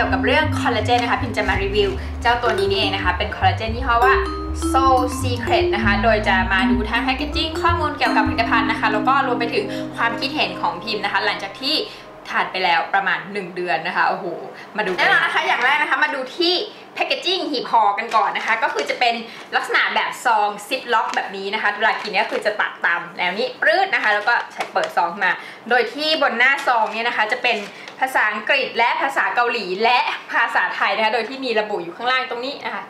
กี่ยวกับเรื่องคอลลาเจนนะคะ พิมจะมารีวิว เจ้าตัวนี้นี่เองนะคะ เป็นคอลลาเจนที่ห้อว่า Soul Secret นะคะ โดยจะมาดูทั้งแพคเกจจิ้งข้อมูลเกี่ยวกับผลิตภัณฑ์นะคะ แล้วก็รวมไปถึงความคิดเห็นของพิมนะคะ หลังจากที่ทานไปแล้วประมาณ 1 เดือนนะคะ โอ้โห มาดูแน่นอนนะคะ อย่างแรกนะคะ มาดูที่แพคเกจจิ้ง ห่อกันก่อนนะคะ ก็คือจะเป็นลักษณะแบบซองซิปล็อกแบบนี้นะคะเวลากินเนี่ยคือจะตัดตามแนวนี้ปรื้ดนะคะ แล้วก็ใช้เปิดซองมา โดยที่บนหน้าซองเนี่ยนะคะ จะเป็นภาษาอังกฤษและภาษาเกาหลีและภาษาไทยนะคะ โดยที่มีระบุอยู่ข้างล่างตรงนี้นะคะ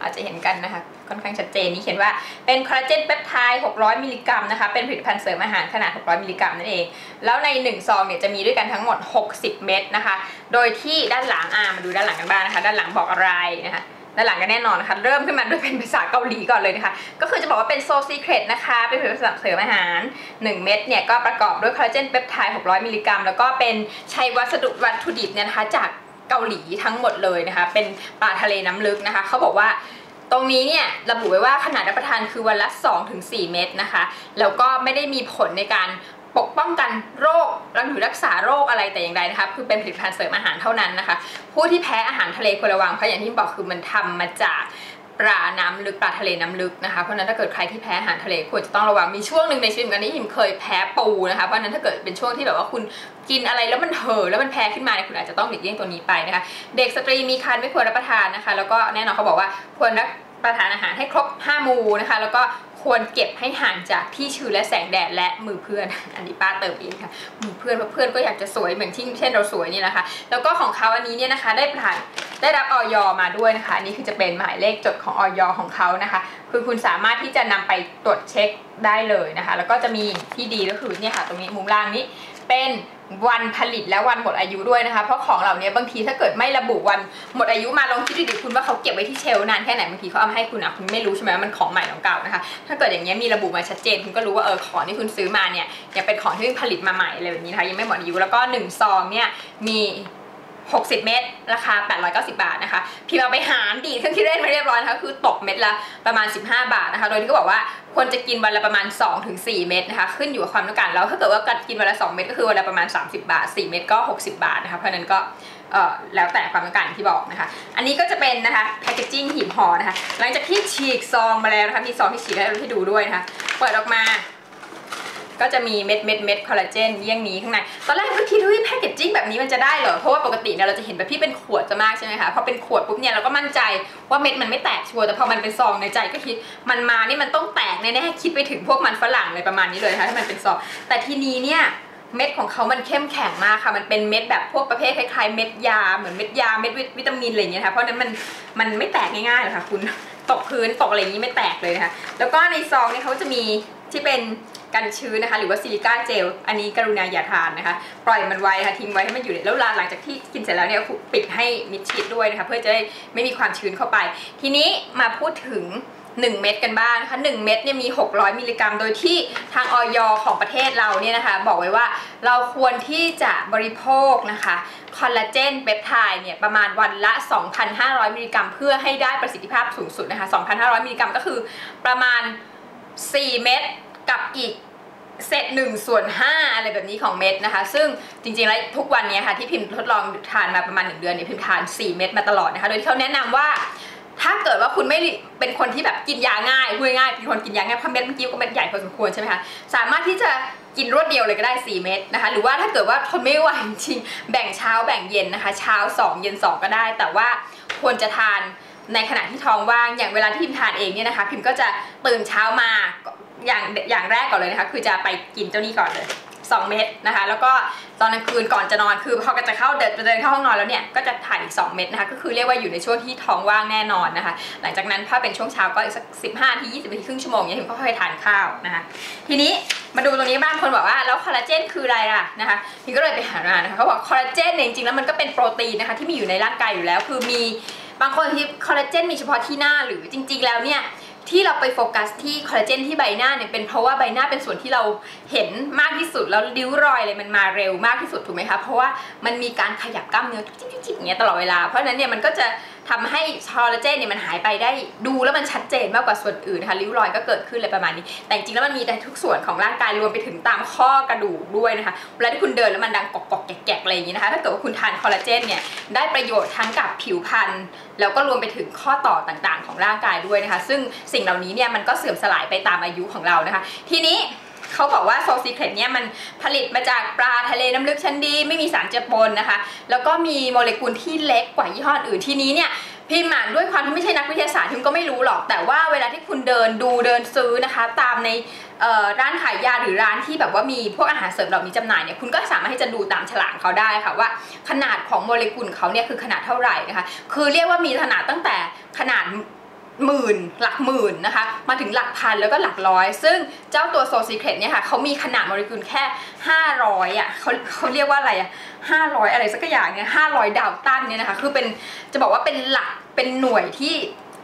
อาจจะเห็นกันนะคะ ค่อนข้างชัดเจนนี่เขียนว่าเป็นคอลลาเจนเปปไทด์ 600 มิลลิกรัมนะคะ เป็นผลิตภัณฑ์เสริมอาหารขนาด 600 มิลลิกรัมนั่นเอง แล้วใน 1 ซองเนี่ยจะมีด้วยกันทั้งหมด 60 เม็ดนะคะ โดยที่ด้านหลังอ่ามาดูด้านหลังกันบ้างนะคะ ด้านหลังบอกอะไรนะคะ ด้านหลังก็แน่นอนนะคะ เริ่มขึ้นมาด้วยเป็นภาษาเกาหลีก่อนเลยนะคะ ก็คือจะบอกว่าเป็นโซซีเครตนะคะ เป็นผลิตภัณฑ์เสริมอาหาร 1 เม็ดเนี่ย ก็ประกอบด้วยคอลลาเจนเปปไทด์ 600 มิลลิกรัม แล้วก็เป็นใช้วัสดุวัตถุดิบเนี่ยนะคะ จากเกาหลีทั้งหมดเลยนะคะ เป็นปลาทะเลน้ำลึกนะคะ เขาบอกว่าตรงนี้เนี่ยระบุไว้ว่าขนาดรับประทานคือวันละ 2-4 เม็ดนะคะ แล้วก็ไม่ได้มีผลในการ ปกป้องกันโรคหรือรักษาโรคอะไรแต่อย่างใดนะคะคือเป็นผลิตภัณฑ์เสริมอาหารเท่านั้นนะคะ ผู้ที่แพ้อาหารทะเลควรระวังเพราะอย่างที่บอกคือมันทำมาจากปลาน้ำลึกปลาทะเลน้ำลึกนะคะเพราะนั้นถ้าเกิดใครที่แพ้อาหารทะเลควรจะต้องระวังมีช่วงหนึ่งในชีวิตเหมือนกันที่หิมเคยแพ้ปูนะคะเพราะนั้นถ้าเกิดเป็นช่วงที่แบบว่าคุณกินอะไรแล้วมันเห่อแล้วมันแพ้ขึ้นมาเนี่ยคุณอาจจะต้องหลีกเลี่ยงตัวนี้ไปนะคะ เด็กสตรีมีครรภ์ไม่ควรรับประทานนะคะ แล้วก็แน่นอนเขาบอกว่าควรรับประทานอาหารให้ครบ 5 มูนะคะ แล้วก็ ควรเก็บให้ห่างจากที่ชื้นและแสงแดดและมือเพื่อน อันนี้ป้าเติมเองค่ะ มือเพื่อนเพราะเพื่อนก็อยากจะสวยเหมือนที่เช่นเราสวยนี่แหละคะ แล้วก็ของเขาอันนี้เนี่ยนะคะ ได้ผ่านได้รับออยมาด้วยนะคะ อันนี้คือจะเป็นหมายเลขจดของออยของเขานะคะ คือคุณสามารถที่จะนำไปตรวจเช็คได้เลยนะคะ แล้วก็จะมีที่ดีก็คือเนี่ยค่ะ ตรงนี้มุมล่างนี้เป็นวันผลิตและวันหมดอายุด้วยนะคะ เพราะของเหล่านี้บางทีถ้าเกิดไม่ระบุวันหมดอายุมาลองคิดดูดิคุณว่าเขาเก็บไว้ที่เชล์นานแค่ไหนบางทีเขาเอามาให้คุณอะคุณไม่รู้ใช่ไหมว่ามันของใหม่ของเก่านะคะ ถ้าเกิดอย่างเงี้ยมีระบุมาชัดเจนคุณก็รู้ว่าเออของที่คุณซื้อมาเนี่ยยังเป็นของที่เพิ่งผลิตมาใหม่อะไรแบบนี้นะคะยังไม่หมดอายุแล้วก็1ซองเนี่ยมี 60 เม็ดราคา 890 บาทนะคะ พี่เอาไปหารดีเครื่องคิดเลขมาเรียบร้อยนะคะคือตกเม็ดละประมาณ 15 บาทนะคะ โดยที่เขาบอกว่าควรจะกินวันละประมาณ 2-4 เม็ดนะคะ ขึ้นอยู่กับความต้องการแล้วถ้าเกิดว่ากินวันละ 2 เม็ดก็คือวันละประมาณ 30 บาท 4 เม็ดก็ 60 บาทนะคะ เพราะนั้นก็แล้วแต่ความต้องการที่บอกนะคะ อันนี้ก็จะเป็นนะคะแพคเกจจิ้งหีบห่อนะคะ หลังจากที่ฉีกซองมาแล้วนะคะ มีซองที่ฉีกให้เราให้ดูด้วยนะคะ เปิดออกมา ก็จะมีเม็ดเม็ดเม็ดคอลลาเจนเยี่ยงนี้ข้างใน ตอนแรกก็คิดว่าแพคเกจจิ้งแบบนี้มันจะได้เหรอ เพราะว่าปกติเนี่ยเราจะเห็นแบบที่เป็นขวดจะมากใช่ไหมคะ พอเป็นขวดปุ๊บเนี่ยเราก็มั่นใจว่าเม็ดมันไม่แตกชัวร์ แต่พอมันเป็นซองในใจก็คิดมันมานี่มันต้องแตกแน่ๆคิดไปถึงพวกมันฝรั่งเลยประมาณนี้เลยนะคะถ้ามันเป็นซอง แต่ทีนี้เนี่ยเม็ดของเขามันเข้มแข็งมากค่ะ มันเป็นเม็ดแบบพวกประเภทคล้ายๆ เม็ดยา เหมือนเม็ดยา เม็ดวิตามินอะไรอย่างเงี้ยค่ะ เพราะนั้นมันมันไม่แตกง่ายๆหรอกค่ะ คุณ ตกพื้นตกอะไรอย่างนี้ไม่แตกเลยนะคะแล้วก็ในซองเนี่ยเขาจะมีที่เป็น กันชื้นนะคะ หรือว่าซิลิก้าเจล อันนี้กรุณาอย่าทานนะคะ ปล่อยมันไว้ค่ะทิ้งไว้ให้มันอยู่แล้วหลังจากที่กินเสร็จแล้วเนี่ยปิดให้มิดชิดด้วยนะคะเพื่อจะได้ไม่มีความชื้นเข้าไป ทีนี้มาพูดถึง 1 เม็ดกันบ้างนะคะ1เม็ดเนี่ยมี 600 มิลลิกรัม โดยที่ทางออยของประเทศเราเนี่ยนะคะ บอกไว้ว่าเราควรที่จะบริโภคนะคะคอลลาเจนเปปไทด์เนี่ยประมาณวันละ 2,500 มิลลิกรัม เพื่อให้ได้ประสิทธิภาพสูงสุดนะคะ 2,500 มิลลิกรัมก็คือประมาณ 4 เม็ดกับอีก เศษหนึ่งส่วนห้าอะไรแบบนี้ของเม็ดนะคะ ซึ่งจริงๆแล้วทุกวันนี้ค่ะที่พิมพ์ทดลองทานมาประมาณ 1 เดือนเนี่ยพิมพ์ทาน 4 เม็ดมาตลอดนะคะ โดยที่เขาแนะนำว่าถ้าเกิดว่าคุณไม่เป็นคนที่แบบกินยาง่ายพูดง่ายเป็นคนกินยาง่ายเพราะเม็ดเมื่อกี้ก็เม็ดใหญ่พอสมควรใช่ไหมคะสามารถที่จะกินรวดเดียวเลยก็ได้ 4 เม็ดนะคะ หรือว่าถ้าเกิดว่าทนไม่ไหวจริงแบ่งเช้าแบ่งเย็นนะคะ เช้า 2 เย็น 2 ก็ได้ แต่ว่าควรจะทานในขณะที่ท้องว่างอย่างเวลาที่พิมทานเองเนี่ยนะคะ พิมก็จะตื่นเช้ามา อย่างอย่างแรกก่อนเลยนะคะ คือจะไปกินเจ้านี้ก่อนเลย2 เม็ดนะคะ แล้วก็ตอนกลางคืนก่อนจะนอนคือพอจะเข้าเดินเดินเข้าห้องนอนแล้วเนี่ยก็จะทานอีก 2 เม็ดนะคะก็คือเรียกว่าอยู่ในช่วงที่ท้องว่างแน่นอนนะคะ หลังจากนั้นถ้าเป็นช่วงเช้าก็อีกสัก15ที20นาทีครึ่งชั่วโมงเนี่ยถึงค่อยๆทานข้าวนะคะ ทีนี้มาดูตรงนี้บ้างคนบอกว่าแล้วคอลลาเจนคืออะไรล่ะนะคะพี่ก็เลยไปหามานะคะเขาบอกคอลลาเจนเนี่ยจริงๆแล้วมันก็เป็นโปรตีนนะคะที่มีอยู่ในร่างกายอยู่แล้ว คือมีบางคนที่คอลลาเจนมีเฉพาะที่หน้าหรือจริง ๆ แล้วเนี่ย ที่เราไปโฟกัสที่คอลลาเจนที่ใบหน้าเนี่ยเป็นเพราะว่าใบหน้าเป็นส่วนที่เราเห็นมากที่สุดแล้วริ้วรอยเลยมันมาเร็วมากที่สุดถูกไหมคะเพราะว่ามันมีการขยับกล้ามเนื้อจิ๊บๆๆอย่างเงี้ยตลอดเวลาเพราะฉะนั้นเนี่ยมันก็จะ ทำให้คอลลาเจนเนี่ยมันหายไปได้ดูแล้วมันชัดเจนมากกว่าส่วนอื่นนะคะริ้วรอยก็เกิดขึ้นอะไรประมาณนี้ แต่จริงแล้วมันมีในทุกส่วนของร่างกายรวมไปถึงตามข้อกระดูกด้วยนะคะเวลาที่คุณเดินแล้วมันดังกอกๆแกกๆอะไรอย่างนี้นะคะถ้าเกิดว่าคุณทานคอลลาเจนเนี่ยได้ประโยชน์ทั้งกับผิวพรรณแล้วก็รวมไปถึงข้อต่อต่างๆ ของร่างกายด้วยนะคะ ซึ่งสิ่งเหล่านี้เนี่ยมันก็เสื่อมสลายไปตามอายุของเรานะคะ ทีนี้ เขาบอกว่าโซซีเครตเนี่ยมันผลิตมาจากปลาทะเลน้ำลึกชั้นดี ไม่มีสารเจือปนนะคะ แล้วก็มีโมเลกุลที่เล็กกว่ายี่ห้ออื่นที่นี้เนี่ยพิมอ่านด้วยความที่ไม่ใช่นักวิทยาศาสตร์พิมก็ไม่รู้หรอก แต่ว่าเวลาที่คุณเดินดูเดินซื้อนะคะ ตามในร้านขายยาหรือร้านที่แบบว่ามีพวกอาหารเสริมเหล่านี้จำหน่ายเนี่ยคุณก็สามารถที่จะดูตามฉลากเขาได้ค่ะว่า ขนาดของโมเลกุลเขาเนี่ยคือขนาดเท่าไหร่นะคะ คือเรียกว่ามีขนาดตั้งแต่ขนาด หมื่นหลักหมื่นนะคะ มาถึงหลักพันแล้วก็หลักร้อย ซึ่งเจ้าตัวโซซีเครตเนี่ยค่ะเขามีขนาดโมเลกุลแค่ 500อะเขาเขาเรียกว่าอะไรอะ500 อะไรสักอย่างเนี่ย500 ดาวตันเนี่ยนะคะ คือเป็นจะบอกว่าเป็นหลักเป็นหน่วยที่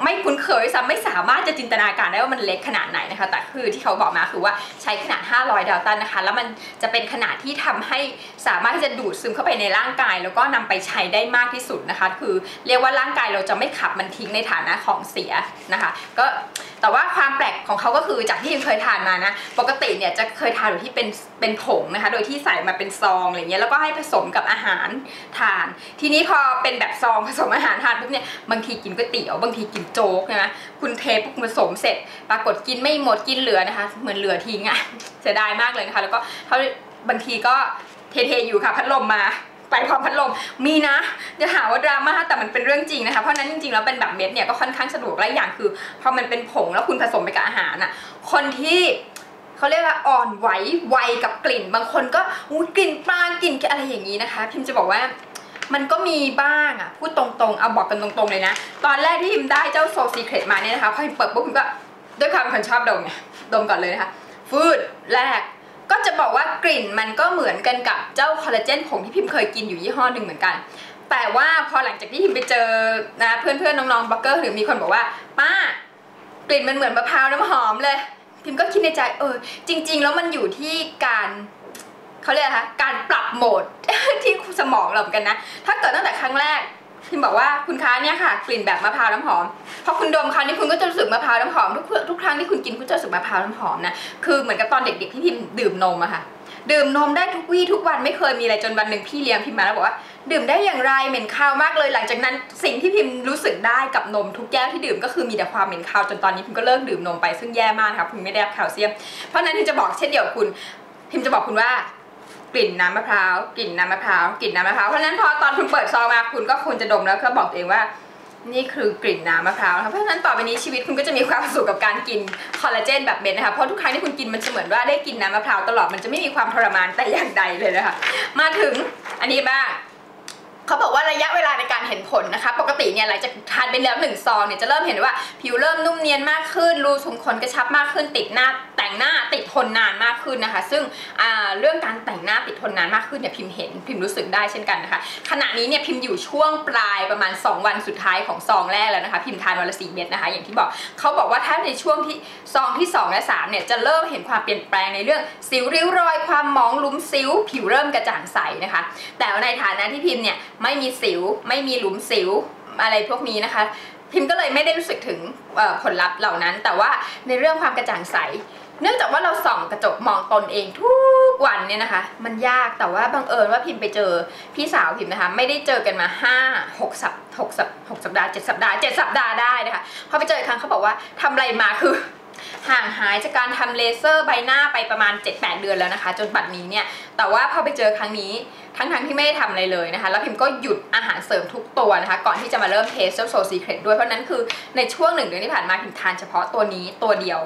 ไม่คุ้นเคยซ้ำไม่สามารถจะจินตนาการได้ว่ามันเล็กขนาดไหนนะคะ แต่คือที่เขาบอกมาคือว่าใช้ขนาด 500 ดาวตันนะคะ แล้วมันจะเป็นขนาดที่ทำให้สามารถที่จะดูดซึมเข้าไปในร่างกาย แล้วก็นำไปใช้ได้มากที่สุดนะคะ คือเรียกว่าร่างกายเราจะไม่ขับมันทิ้งในฐานะของเสียนะคะ ก็แต่ว่าความแปลกของเขาก็คือจากที่เคยทานมานะ ปกติเนี่ยจะเคยทานโดยที่เป็นเป็นผงนะคะ โดยที่ใส่มาเป็นซองอะไรเงี้ยแล้วก็ให้ผสมกับอาหารทาน ทีนี้พอเป็นแบบซองผสมอาหารทานปุ๊บเนี่ยบางทีกินก๋วยเตี๋ยวบางทีกินโจ๊กนะคุณเทปุ๊บผสมเสร็จ ปรากฏกินไม่หมดกินเหลือนะคะ เหมือนเหลือทิ้งอะเสียดายมากเลยนะคะ แล้วก็เขาบางทีก็เทๆอยู่ค่ะพัดลมมาไปพร้อมพัดลมมีนะจะหาว่าดราม่าแต่มันเป็นเรื่องจริงนะคะเพราะนั้นจริงๆแล้วเป็นแบบเม็ดเนี่ยก็ค่อนข้างสะดวกและอย่างคือพอมันเป็นผงแล้วคุณผสมไปกับอาหารอะคนที่เขาเรียกว่าอ่อนไหวไวกับกลิ่น บางคนก็อุ้ยกลิ่นปลากลิ่นอะไรอย่างนี้นะคะ พิมจะบอกว่า มันก็มีบ้างอะพูดตรงๆ เอาบอกกันตรงๆเลยนะ ตอนแรกที่พิมได้เจ้าโซซีเครตมาเนี่ยนะคะพอพิมเปิดปุ๊บพิมก็ด้วยความคนชอบดมไงดมก่อนเลยนะคะฟืดแรกก็จะบอกว่ากลิ่นมันก็เหมือนกันกับเจ้าคอลลาเจนผงที่พิมเคยกินอยู่ยี่ห้อหนึ่งเหมือนกัน แต่ว่าพอหลังจากที่พิมไปเจอนะเพื่อนๆน้องๆบล็อกเกอร์หรือมีคนบอกว่าป้ากลิ่นมันเหมือนมะพร้าวน้ำหอมเลยพิมก็คิดในใจเออจริง ๆ แล้วมันอยู่ที่การ เขาเรียกนะคะการปรับโหมดที่สมองเราเหมือนกันนะ ถ้าเกิดตั้งแต่ครั้งแรกพิมบอกว่าคุณค้าเนี่ยค่ะ กลิ่นแบบมะพร้าวน้ำหอมพอคุณดมครั้งนี้คุณก็จะรู้สึกมะพร้าวน้ำหอมทุกทุกครั้งที่คุณกินคุณจะรู้สึกมะพร้าวน้ำหอมนะคือเหมือนกับตอนเด็กๆที่พิมดื่มนมอะค่ะดื่มนมได้ทุกวี่ทุกวันไม่เคยมีอะไรจนวันหนึ่งพี่เลี้ยงพิมมาแล้วบอกว่า ดื่มได้อย่างไรเหม็นคาวมากเลยหลังจากนั้นสิ่งที่พิมรู้สึกได้กับนมทุกแก้วที่ดื่มก็คือมีแต่ความเหม็นคาวจนตอนนี้พิมก็เลิกดื่มนมไปซึ่งแย่มากครับพิมไม่ได้แคลเซียมเพราะนั้นพิมจะบอกเช่นเดียวคุณ พิมจะบอกคุณว่า กลิ่นน้ำมะพร้าวกลิ่นน้ำมะพร้าวกลิ่นน้ำมะพร้าวเพราะนั้นพอตอนคุณเปิดซองมาคุณก็ควรจะดมแล้วก็บอกตัวเองว่า นี่คือกลิ่นน้ำมะพร้าวนะคะเพราะฉะนั้นต่อไปนี้ชีวิตคุณก็จะมีความสุขกับการกินคอลลาเจนแบบเม็ดนะคะเพราะทุกครั้งที่คุณกินมันจะเหมือนว่าได้กินน้ำมะพร้าวตลอดมันจะไม่มีความทรมานแต่อย่างใดเลยนะคะมาถึงอันนี้บ้างเขาบอกว่าระยะเวลาในการเห็นผลนะคะ ปกติเนี่ยหลังจากทานไปแล้วหนึ่งซองเนี่ยจะเริ่มเห็นว่าผิวเริ่มนุ่มเนียนมากขึ้น รูขุมขนกระชับมากขึ้นติดหน้า แต่งหน้าติดทนนานมากขึ้นนะคะ ซึ่งเรื่องการแต่งหน้าติดทนนานมากขึ้นเนี่ยพิมเห็นพิมรู้สึกได้เช่นกันนะคะขณะนี้เนี่ยพิมอยู่ช่วงปลายประมาณ 2 วันสุดท้ายของซองแรกแล้วนะคะ พิมทานวันละสี่เม็ดนะคะ อย่างที่บอกเขาบอกว่าถ้าในช่วงที่ซองที่ 2 และ 3 เนี่ยจะเริ่มเห็นความเปลี่ยนแปลงในเรื่องสิวริ้วรอยความหมองลุมสิว ผิวเริ่มกระจ่างใสนะคะ แต่ในฐานะที่พิมเนี่ยไม่มีสิวไม่มีหลุมสิวอะไรพวกนี้นะคะพิมก็เลยไม่ได้รู้สึกถึงผลลัพธ์เหล่านั้น แต่ว่าในเรื่องความกระจ่างใส เนื่องจากว่าเราส่องกระจกมองตนเองทุกวันเนี่ยนะคะ มันยากแต่ว่าบังเอิญว่าพิมไปเจอพี่สาวพิมนะคะ ไม่ได้เจอกันมา 5 6 สัป6สัป6สัปดาห์ 7 สัปดาห์ 7 สัปดาห์ได้นะคะพอไปเจออีกครั้งเขาบอกว่าทำอะไรมาคือห่างหายจากการทำเลเซอร์ใบหน้าไปประมาณ 7-8 เดือนแล้วนะคะ จนบัดนี้เนี่ยแต่ว่าพอไปเจอครั้งนี้ ทั้งๆทที่ไม่ได้ทำอะไรเลยนะคะ แล้วพิมก็หยุดอาหารเสริมทุกตัวนะคะ ก่อนที่จะมาเริ่มเทสเจ้าโซซีเครตด้วย เพราะนั้นคือในช่วงหนึ่งเดือนที่ผ่านมาพิมทานเฉพาะตัวนี้ตัวเดียว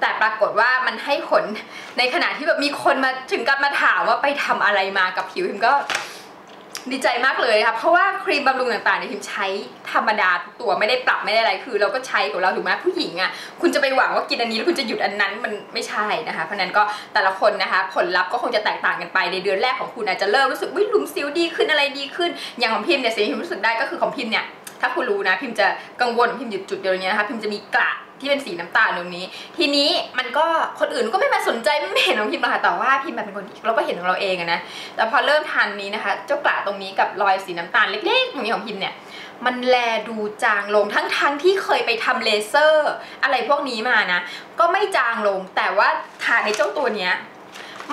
แต่ปรากฏว่ามันให้ผลในขณะที่แบบมีคนมาถึงกับมาถามว่าไปทำอะไรมากับผิวพิมก็ ดีใจมากเลยค่ะเพราะว่าครีมบำรุงต่างๆเนี่ยพิมใช้ธรรมดาทุกตัวไม่ได้ปรับไม่ได้อะไรคือ เราก็ใช้ของเราถูกไหมผู้หญิงอะคุณจะไปหวังว่ากินอันนี้แล้วคุณจะหยุดอันนั้นมันไม่ใช่นะคะเพราะนั้นก็แต่ละคนนะคะ ผลลัพธ์ก็คงจะแตกต่างกันไปในเดือนแรกของคุณอาจจะเริ่มรู้สึกวิลุมซิลดีขึ้นอะไรดีขึ้น อย่างของพิมเนี่ยสิ่งที่พิมรู้สึกได้ก็คือของพิมเนี่ยถ้าคุณรู้นะพิมจะกังวลพิมหยุดจุดเดียวนี้นะคะพิมจะมีกระ ที่เป็นสีน้ำตาลตรงนี้ ทีนี้มันก็คนอื่นก็ไม่มาสนใจไม่เห็นของพิมพ์หรอกค่ะแต่ว่าพิมพ์แบบเป็นคนเราก็เห็นของเราเองนะแต่พอเริ่มทานนี้นะคะ เจ้ากระตรงนี้กับรอยสีน้ำตาลเล็กๆตรงนี้ของพิมพ์เนี่ยมันแลดูจางลงทั้งทั้งที่เคยไปทำเลเซอร์ อะไรพวกนี้มานะ ก็ไม่จางลง แต่ว่าทาในเจ้าตัวเนี้ย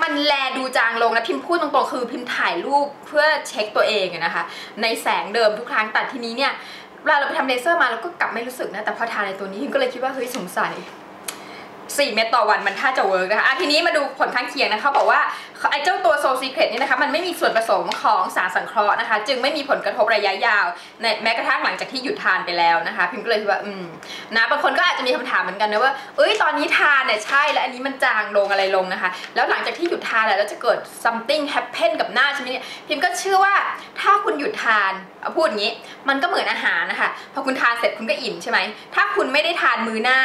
มันแลดูจางลงนะพิมพ์พูดตรงๆคือพิมพ์ถ่ายรูปเพื่อเช็คตัวเองนะคะ ในแสงเดิมทุกครั้งแต่ทีนี้เนี่ย เวลาเราไปทำเลเซอร์มาเราก็กลับไม่รู้สึกนะ แต่พอทาในตัวนี้ก็เลยคิดว่าเฮ้ยสงสัย 4 เม็ดต่อวันมันถ้าจะเวิร์กนะคะอะทีนี้มาดูผลข้างเคียงนะคะเขาบอกว่าไอ้เจ้าตัวโซซีเครตนี่นะคะมันไม่มีส่วนผสมของสารสังเคราะห์นะคะ จึงไม่มีผลกระทบระยะยาวในแม้กระทั่งหลังจากที่หยุดทานไปแล้วนะคะ พิมพ์ก็เลยคิดว่าอืมนะบางคนก็อาจจะมีคำถามเหมือนกันนะว่าเอ้ยตอนนี้ทานเนี่ยใช่แล้วอันนี้มันจางลงอะไรลงนะคะ แล้วหลังจากที่หยุดทานแล้วจะเกิด something happen กับหน้าใช่ไหมเนี่ยพิมพ์ก็เชื่อว่าถ้าคุณหยุดทานเอาพูดอย่างนี้ มันก็เหมือนอาหารนะคะพอคุณทานเสร็จคุณก็อิ่มใช่ไหมถ้าคุณไม่ได้ทานมื้อหน้า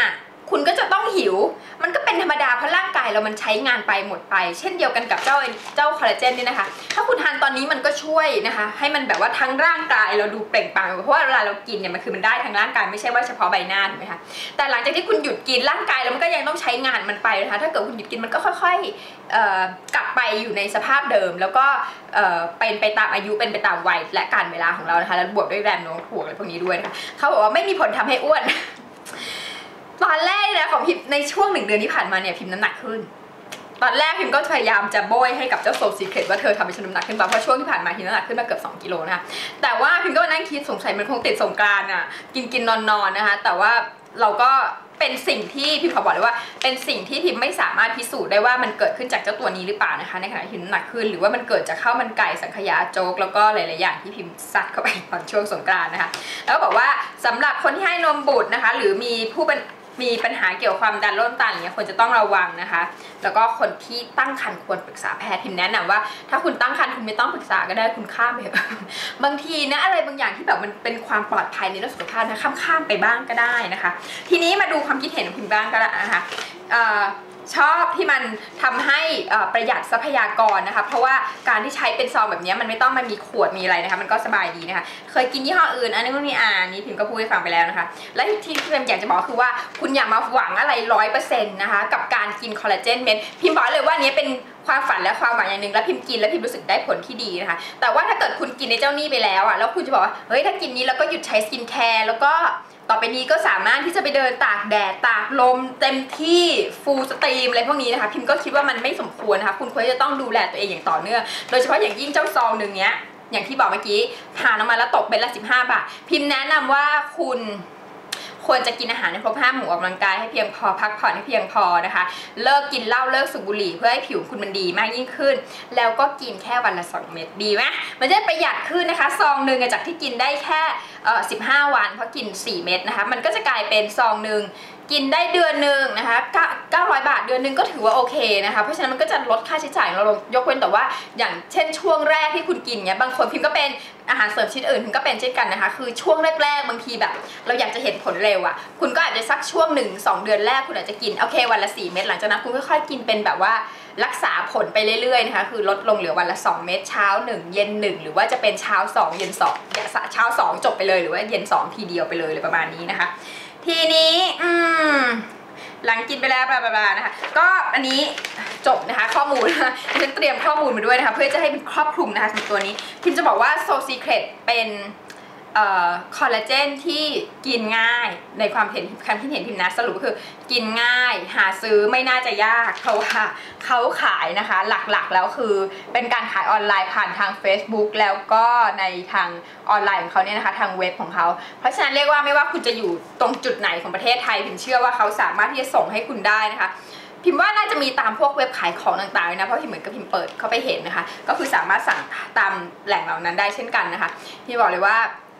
คุณก็จะต้องหิว มันก็เป็นธรรมดาเพราะร่างกายเรามันใช้งานไปหมดไป เช่นเดียวกันกับเจ้าเจ้าคอลลาเจนนี่นะคะ ถ้าคุณทานตอนนี้มันก็ช่วยนะคะ ให้มันแบบว่าทั้งร่างกายเราดูเปล่งปลั่งเพราะว่าเวลาเรากินเนี่ยมันคือมันได้ทั้งร่างกายไม่ใช่ว่าเฉพาะใบหน้าถูกไหมคะแต่หลังจากที่คุณหยุดกินร่างกายแล้วมันก็ยังต้องใช้งานมันไปนะคะ ถ้าเกิดคุณหยุดกินมันก็ค่อยๆเอ่อกลับไปอยู่ในสภาพเดิม แล้วก็เป็นไปตามอายุเป็นไปตามวัยและการเวลาของเรานะคะแล้วบวกด้วยแรงโน้มถ่วงอะไรพวกนี้ด้วยนะคะเขาบอกว่าไม่มีผลทำให้อ้วน ตอนแรกนะของพิมในช่วงหนึ่งเดือนที่ผ่านมาเนี่ยพิมน้ำหนักขึ้น ตอนแรกพิมก็พยายามจะโบยให้กับเจ้าโซซีเครตว่าเธอทำให้ฉันน้ำหนักขึ้นมาเพราะช่วงที่ผ่านมาพิมน้ำหนักขึ้นมาเกือบ2กิโลนะคะแต่ว่าพิมก็นั่งคิดสงสัยมันคงติดสงกรานอะกินกินนอนนอนนะคะ แต่ว่าเราก็เป็นสิ่งที่พิมขอบอกเลยว่า เป็นสิ่งที่พิมไม่สามารถพิสูจน์ได้ว่ามันเกิดขึ้นจากเจ้าตัวนี้หรือเปล่านะคะ ในขณะที่น้ำหนักขึ้นหรือว่ามันเกิดจากข้าวมันไก่สังขยาโจ๊กแล้วก็หลายๆอย่างที่พิมซัดเข้าไปตอนช่วงสงกรานนะคะ แล้วบอกว่าสำหรับคนที่ให้นมบุตรนะคะ หรือมีผู้เป็น มีปัญหาเกี่ยวกับความดันโลน้ำตาลอย่างเงี้ยควรจะต้องระวังนะคะ แล้วก็คนที่ตั้งครรภ์ควรปรึกษาแพทย์พิมแนะนำว่า ถ้าคุณตั้งครรภ์คุณไม่ต้องปรึกษาก็ได้คุณข้ามไปบางทีนะอะไรบางอย่างที่แบบมันเป็นความปลอดภัยในเรื่องสุขภาพนะข้ามข้ามไปบ้างก็ได้นะคะ ทีนี้มาดูความคิดเห็นของพิมบ้างก็ได้นะคะอ่อ ชอบที่มันทำให้ประหยัดทรัพยากรนะคะ เพราะว่าการที่ใช้เป็นซองแบบนี้มันไม่ต้องมามีขวดมีอะไรนะคะ มันก็สบายดีนะคะ เคยกินยี่ห้ออื่น อันนี้มันมีอ่านี่พิมก็พูดให้ฟังไปแล้วนะคะ และที่พิมอยากจะบอกคือว่าคุณอย่ามาหวังอะไรร้อยเปอร์เซ็นต์นะคะ กับการกินคอลลาเจนเม็ดพิมบอกเลยว่านนี้เป็นความฝันและความหวังอย่างหนึ่งแล้วพิมกินแล้วพิมรู้สึกได้ผลที่ดีนะคะ แต่ว่าถ้าเกิดคุณกินในเจ้านี่ไปแล้วอะแล้วคุณจะบอกว่าเฮ้ยถ้ากินนี้แล้วก็หยุดใช้สกินแคร์แล้วก็ ต่อไปนี้ก็สามารถที่จะไปเดินตากแดดตากลมเต็มที่ฟูลสตรีมอะไรพวกนี้นะคะ พิมก็คิดว่ามันไม่สมควรนะคะ คุณควรจะต้องดูแลตัวเองอย่างต่อเนื่อง โดยเฉพาะอย่างยิ่งเจ้าซองหนึ่งเนี้ยอย่างที่บอกเมื่อกี้ทานออกมาแล้วตกเป็นละ 15 บาท พิมพ์แนะนำว่าคุณ ควรจะกินอาหารให้ครบห้าหมู่ออกกำลังกายให้เพียงพอพักผ่อนให้เพียงพอนะคะ เลิกกินเหล้าเลิกสูบบุหรี่เพื่อให้ผิวคุณมันดีมากยิ่งขึ้น แล้วก็กินแค่วันละ 2 เม็ดดีไหมมันจะประหยัดขึ้นนะคะซองหนึ่งจากที่กินได้แค่เอ่อ15วันเพราะกิน 4 เม็ดนะคะ มันก็จะกลายเป็นซองหนึ่ง กินได้เดือนหนึ่งนะคะ900 บาทเดือนหนึ่งก็ถือว่าโอเคนะคะ เพราะฉะนั้นมันก็จะลดค่าใช้จ่ายเราลงยกเว้นแต่ว่า อย่างเช่นช่วงแรกที่คุณกินเนี้ยบางคนพิมก็เป็นอาหารเสริมชิ้นอื่นพิมก็เป็นเช่นกันนะคะ คือช่วงแรกๆบางทีแบบ เราอยากจะเห็นผลเร็วอะ่ะคุณก็อาจจะสักช่วงหนึ่งสองเดือนแรกคุณอาจจะกินโอเควันละ4เม็ดหลังจากนั้นคุณค่อยๆกินเป็นแบบว่ารักษาผลไปเรื่อยๆนะคะคือลดลงเหลือวันละ 2 เม็ดเช้า 1 เย็น 1 หรือว่าจะเป็นเช้า 2 เย็น2อย่าเช้า 2 จบไปเลยหรือว่าเย็น 2 ทีเดียวไปเลยเลยประมาณนี้นะคะ ทีนี้อืมหลังกินไปแล้วบลาบลานะคะ ก็อันนี้จบนะคะข้อมูลนะฉันเตรียมข้อมูลมาด้วยนะคะ เพื่อจะให้เป็นครอบคลุมนะคะสำหรับตัวนี้ พิมจะบอกว่าโซซีเครตเป็น คอลลาเจนที่กินง่ายในความเห็นความคิดเห็นพิมนะสรุปก็คือกินง่ายหาซื้อไม่น่าจะยากเพราะว่าเขาขายนะคะหลักๆแล้วคือเป็นการขายออนไลน์ผ่านทาง Facebook แล้วก็ในทางออนไลน์ของเขาเนี่ยนะคะทางเว็บของเขา เพราะฉะนั้นเรียกว่าไม่ว่าคุณจะอยู่ตรงจุดไหนของประเทศไทยพิมเชื่อว่าเขาสามารถที่จะส่งให้คุณได้นะคะพิมพ์ว่าน่าจะมีตามพวกเว็บขายของต่างๆนะเพราะพิมเหมือนกับพิมเปิดเข้าไปเห็นนะคะ ก็คือสามารถสั่งตามแหล่งเหล่านั้นได้เช่นกันนะคะพี่บอกเลยว่า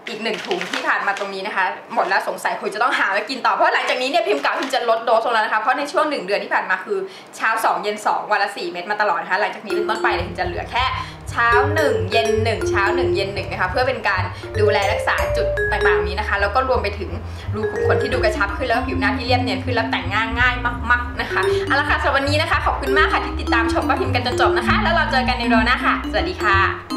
อีกหนึ่งถุงที่ผ่านมาตรงนี้นะคะ หมดแล้วสงสัยคุณจะต้องหาไว้กินต่อเพราะหลังจากนี้เนี่ยพิมพ์กะพิมจะลดโดสลงแล้วนะคะเพราะในช่วงหนึ่งเดือนที่ผ่านมาคือเช้า 2 เย็น 2 วันละ 4 เม็ดมาตลอดนะคะหลังจากนี้เป็นต้นไปเนี่ยพิมจะเหลือแค่เช้า 1 เย็น 1 เช้า 1 เย็น1นะคะเพื่อเป็นการดูแลรักษาจุดต่างๆนี้นะคะ แล้วก็รวมไปถึงรูขุมขนที่ดูกระชับขึ้นแล้วผิวหน้าที่เรียบเนียนขึ้นแล้วแต่งง่ายง่ายมากๆนะคะเอาละค่ะสำหรับวันนี้นะคะขอบคุณมากค่ะที่ติดตามชมป้าพิมกันจนจบนะคะ แล้วเราเจอกันในโรหน้าค่ะ สวัสดีค่ะ